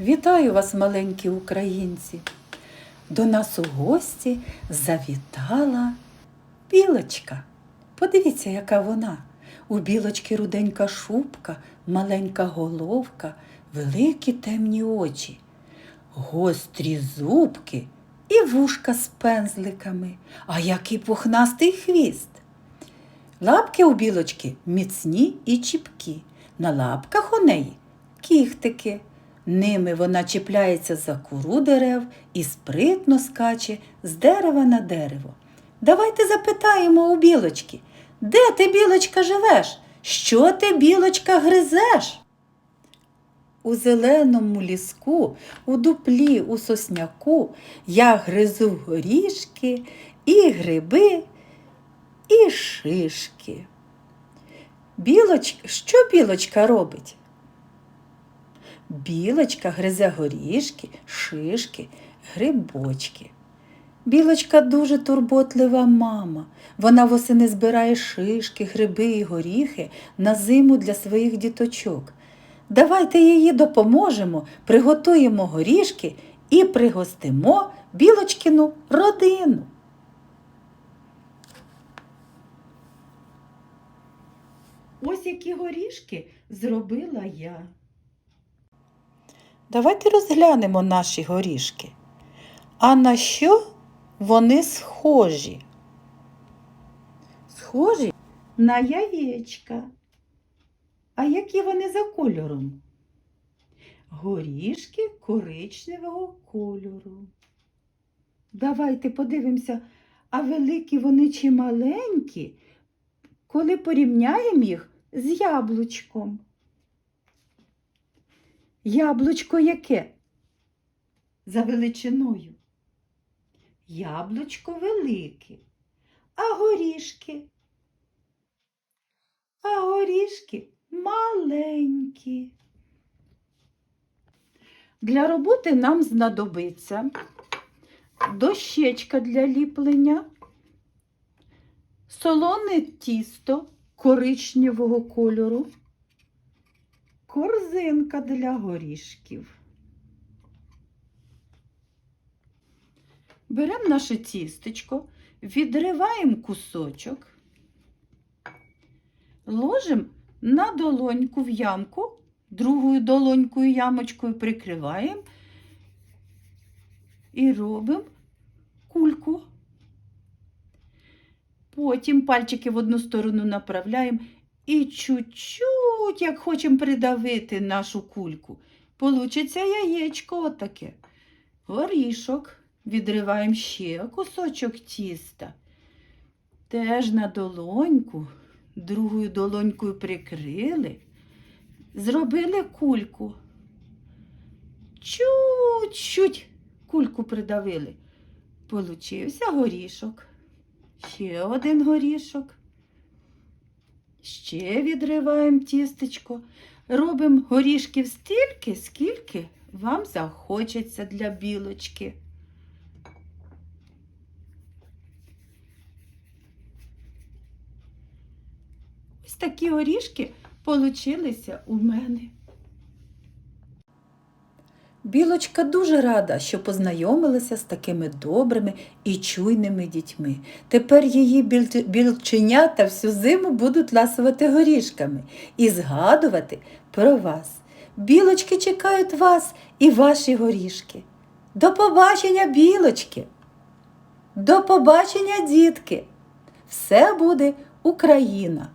Вітаю вас, маленькі українці. До нас у гості завітала білочка. Подивіться, яка вона. У білочки руденька шубка, маленька головка, великі темні очі, гострі зубки і вушка з пензликами, а який пухнастий хвіст. Лапки у білочки міцні і чіпкі. На лапках у неї кіхтики. Ними вона чіпляється за куру дерев і спритно скаче з дерева на дерево. Давайте запитаємо у білочки, де ти, білочка, живеш? Що ти, білочка, гризеш? У зеленому ліску, у дуплі, у сосняку я гризу горішки і гриби, і шишки. Білоч... Що білочка робить? Білочка гризе горішки, шишки, грибочки. Білочка дуже турботлива мама. Вона восени збирає шишки, гриби і горіхи на зиму для своїх діточок. Давайте її допоможемо, приготуємо горішки і пригостимо білочкину родину. Ось які горішки зробила я. Давайте розглянемо наші горішки. А на що вони схожі? Схожі на яєчка. А які вони за кольором? Горішки коричневого кольору. Давайте подивимося, а великі вони чи маленькі, коли порівняємо їх з яблучком. Яблучко яке? За величиною. Яблучко велике. А горішки? А горішки маленькі. Для роботи нам знадобиться дощечка для ліплення, солоне тісто коричневого кольору, корзинка для горішків. Беремо наше тістечко, відриваємо кусочок, ложимо на долоньку в ямку, другою долонькою ямочкою прикриваємо і робимо кульку. Потім пальчики в одну сторону направляємо і чуть-чуть, як хочемо придавити нашу кульку, получиться яєчко отаке. Горішок. Відриваємо ще кусочок тіста. Теж на долоньку, другою долонькою прикрили, зробили кульку. Чуть-чуть кульку придавили. Получився горішок. Ще один горішок. Ще відриваємо тістечко. Робимо горішків стільки, скільки вам захочеться для білочки. Ось такі горішки получилися у мене. Білочка дуже рада, що познайомилася з такими добрими і чуйними дітьми. Тепер її білченята всю зиму будуть ласувати горішками і згадувати про вас. Білочки чекають вас і ваші горішки. До побачення, білочки! До побачення, дітки! Все буде Україна!